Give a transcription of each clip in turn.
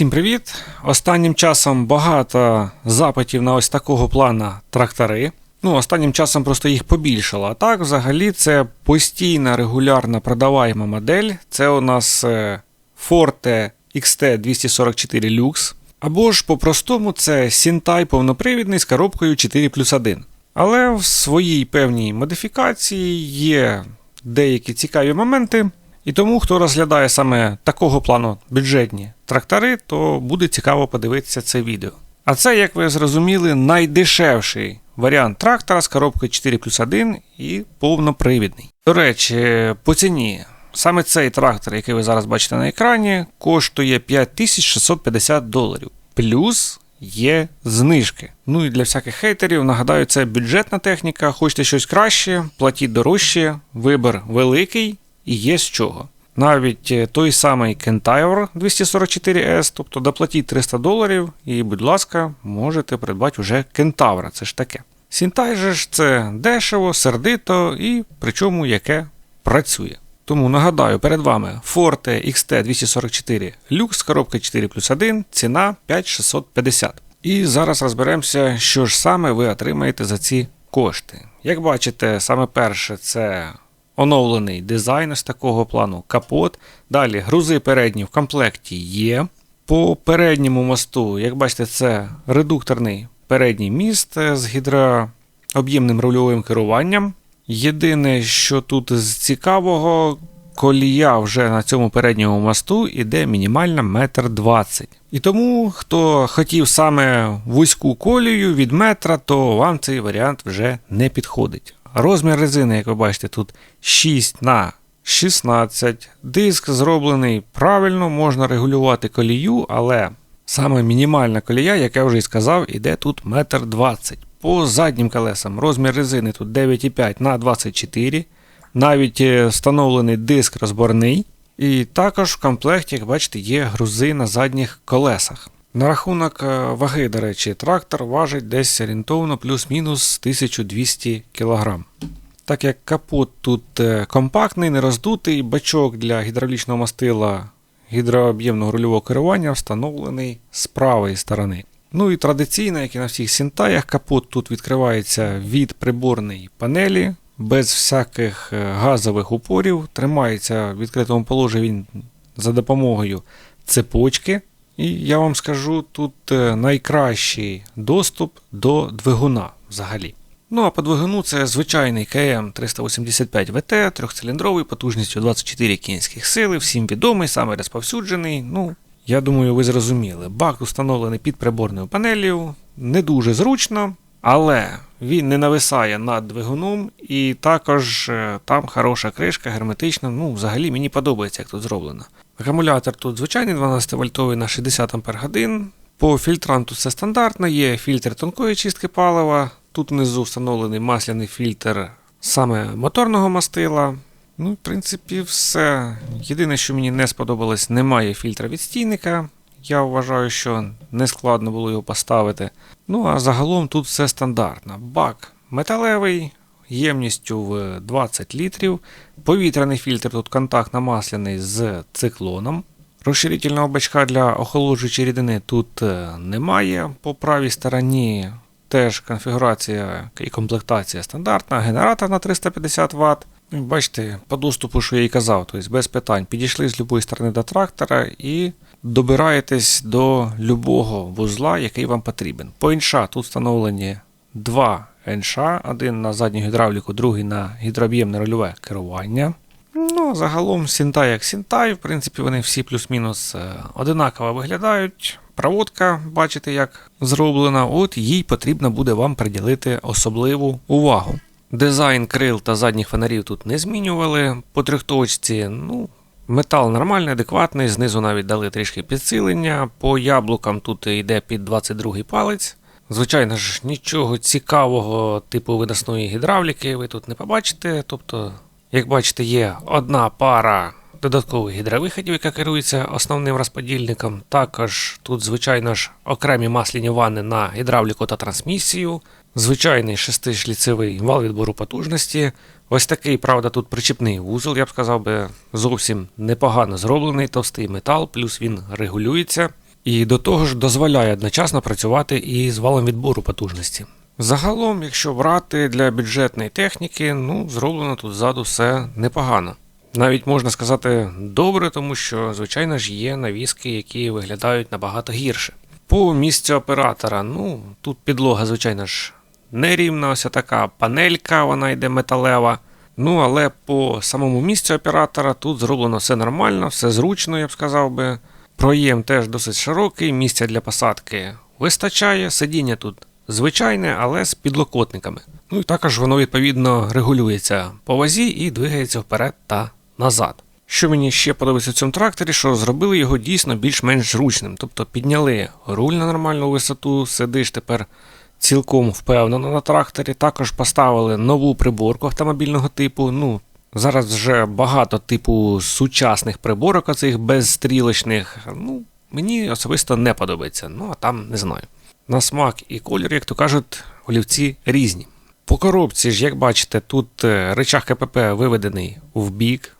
Всім привіт! Останнім часом багато запитів на ось такого плана трактори. Ну, останнім часом просто їх побільшало. А так, взагалі, це постійна регулярна продаваєма модель. Це у нас е, Forte XT244 Lux. Або ж по-простому це Sintai повнопривідний з коробкою 4 плюс 1. Але в своїй певній модифікації є деякі цікаві моменти. І тому, хто розглядає саме такого плану бюджетні трактори, то буде цікаво подивитися це відео. А це, як ви зрозуміли, найдешевший варіант трактора з коробкою 4 плюс 1 і повнопривідний. До речі, по ціні. Саме цей трактор, який ви зараз бачите на екрані, коштує 5650 доларів. Плюс є знижки. Ну і для всяких хейтерів, нагадаю, це бюджетна техніка. Хочете щось краще, платіть дорожче, вибір великий і є з чого. Навіть е, той самий Kentaur 244S, тобто доплатіть 300 доларів, і, будь ласка, можете придбати вже Кентавра, це ж таке. Сінтай же ж це дешево, сердито і причому яке працює. Тому нагадаю, перед вами Forte XT244 Lux, коробка 4 плюс 1, ціна 5650. І зараз розберемося, що ж саме ви отримаєте за ці кошти. Як бачите, саме перше це оновлений дизайн з такого плану капот. Далі грузи передні в комплекті є. По передньому мосту, як бачите, це редукторний передній міст з гідрооб'ємним рульовим керуванням. Єдине, що тут з цікавого, колія вже на цьому передньому мосту іде мінімальна метр двадцять. І тому, хто хотів саме вузьку колію від метра, то вам цей варіант вже не підходить. Розмір резини, як ви бачите, тут 6 на 16. Диск зроблений правильно, можна регулювати колію, але саме мінімальна колія, як я вже і сказав, іде тут 1,20 м. По заднім колесам розмір резини тут 9,5 на 24 Навіть е, встановлений диск розборний. І також в комплекті, як бачите, є грузи на задніх колесах. На рахунок е, ваги, до речі, трактор важить десь орієнтовно плюс-мінус 1200 кг. Так як капот тут е, компактний, не роздутий, бачок для гідравлічного мастила гідрооб'ємного рульового керування встановлений з правої сторони. Ну і традиційно, як і на всіх сінтаях, капот тут відкривається від приборної панелі, без всяких е, газових упорів. Тримається в відкритому положенні він за допомогою цепочки. І я вам скажу, тут е, найкращий доступ до двигуна взагалі. Ну а по двигуну це звичайний КМ 385 ВТ, трьохциліндровий, потужністю 24 кінських сили, всім відомий, саме розповсюджений. Ну, я думаю, ви зрозуміли. Бак установлений під приборною панелью, не дуже зручно, але він не нависає над двигуном, і також е, там хороша кришка, герметична. Ну, взагалі мені подобається, як тут зроблено. Акумулятор тут звичайний 12 вольтовий на 60 Ах. По фільтрам тут все стандартно, є фільтр тонкої чистки палива. Тут внизу встановлений масляний фільтр саме моторного мастила. Ну, в принципі, все. Єдине, що мені не сподобалось, немає фільтра відстійника. Я вважаю, що не складно було його поставити. Ну, а загалом тут все стандартно. Бак металевий, ємністю в 20 літрів. Повітряний фільтр тут контактно-масляний з циклоном. Розширительного бачка для охолоджуючої рідини тут е, немає. По правій стороні теж конфігурація і комплектація стандартна, генератор на 350 Вт. Ну, бачите, по доступу, що я і казав, тобто без питань. Підійшли з будь-якої сторони до трактора і добираєтесь до любого вузла, який вам потрібен. По інша тут встановлені два НШ, один на задню гідравліку, другий на гідрооб'ємне рольове керування. Ну, загалом Сінтай як Сінтай, в принципі, вони всі плюс-мінус е, одинаково виглядають. Проводка, бачите, як зроблена, от їй потрібно буде вам приділити особливу увагу. Дизайн крил та задніх фонарів тут не змінювали. По трьохточці, ну, метал нормальний, адекватний, знизу навіть дали трішки підсилення. По яблукам тут йде під 22 палець. Звичайно ж, нічого цікавого типу виносної гідравліки ви тут не побачите. Тобто, як бачите, є одна пара додаткових гідровиходів, яка керується основним розподільником. Також тут, звичайно ж, окремі масляні ванни на гідравліку та трансмісію. Звичайний шестишліцевий вал відбору потужності. Ось такий, правда, тут причіпний вузол, я б сказав би, зовсім непогано зроблений, товстий метал, плюс він регулюється. І до того ж дозволяє одночасно працювати і з валом відбору потужності. Загалом, якщо брати для бюджетної техніки, ну зроблено тут ззаду все непогано. Навіть можна сказати добре, тому що, звичайно ж, є навіски, які виглядають набагато гірше. По місцю оператора, ну тут підлога, звичайно ж, нерівна, ось така панелька, вона йде металева. Ну, але по самому місцю оператора тут зроблено все нормально, все зручно, я б сказав би. Проєм теж досить широкий, місця для посадки вистачає, сидіння тут звичайне, але з підлокотниками. Ну і також воно відповідно регулюється по вазі і двигається вперед та назад. Що мені ще подобається в цьому тракторі, що зробили його дійсно більш-менш зручним. Тобто підняли руль на нормальну висоту, сидиш тепер цілком впевнено на тракторі. Також поставили нову приборку автомобільного типу. Ну, зараз вже багато типу сучасних приборок, оцих безстрілочних. Ну, мені особисто не подобається. Ну, а там не знаю. На смак і колір, як то кажуть, олівці різні. По коробці ж, як бачите, тут е, рычаг КПП виведений в бік.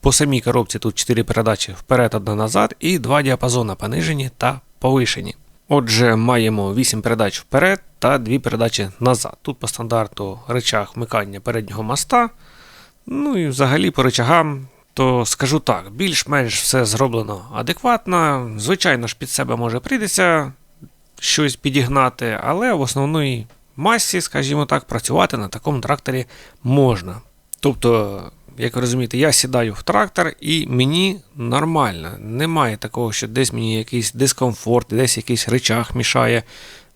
По самій коробці тут 4 передачі вперед, одна назад, і два діапазони понижені та повишені. Отже, маємо 8 передач вперед та 2 передачі назад. Тут по стандарту рычаг вмикання переднього моста. Ну і взагалі по рычагам, то скажу так, більш-менш все зроблено адекватно. Звичайно ж, під себе може прийдеться щось підігнати, але в основній масі, скажімо так, працювати на такому тракторі можна. Тобто, як ви розумієте, я сідаю в трактор і мені нормально. Немає такого, що десь мені якийсь дискомфорт, десь якийсь речах мішає,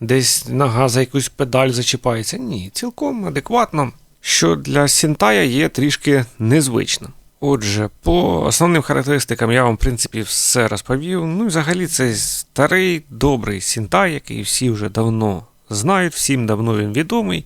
десь нога за якусь педаль зачіпається. Ні, цілком адекватно, що для Сінтая є трішки незвично. Отже, по основним характеристикам я вам, в принципі, все розповів. Ну взагалі це старий добрий Сінтай, який всі вже давно знають, всім давно він відомий.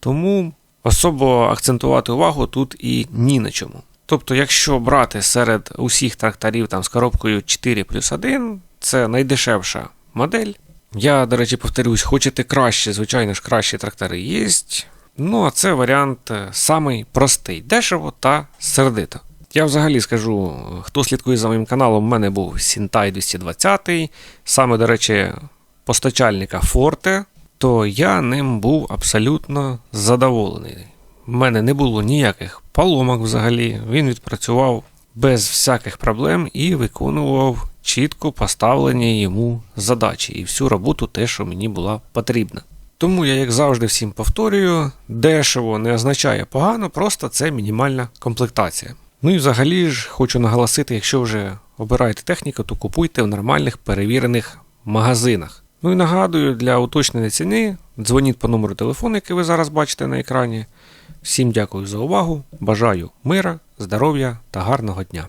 Тому особо акцентувати увагу тут і ні на чому. Тобто, якщо брати серед усіх тракторів там, з коробкою 4 плюс 1, це найдешевша модель. Я, до речі, повторюсь, хочете краще, звичайно ж, кращі трактори є. Ну, а це варіант е, самий простий, дешево та сердито. Я взагалі скажу, хто слідкує за моїм каналом, в мене був Сінтай 220, саме, до речі, постачальника Forte, то я ним був абсолютно задоволений. У мене не було ніяких поломок взагалі. Він відпрацював без всяких проблем і виконував чітко поставлені йому задачі і всю роботу, те, що мені була потрібна. Тому я, як завжди, всім повторюю, дешево не означає погано, просто це мінімальна комплектація. Ну і взагалі ж хочу наголосити, якщо вже обираєте техніку, то купуйте в нормальних перевірених магазинах. Ну і нагадую, для уточнення ціни дзвоніть по номеру телефону, який ви зараз бачите на екрані. Всім дякую за увагу, бажаю мира, здоров'я та гарного дня.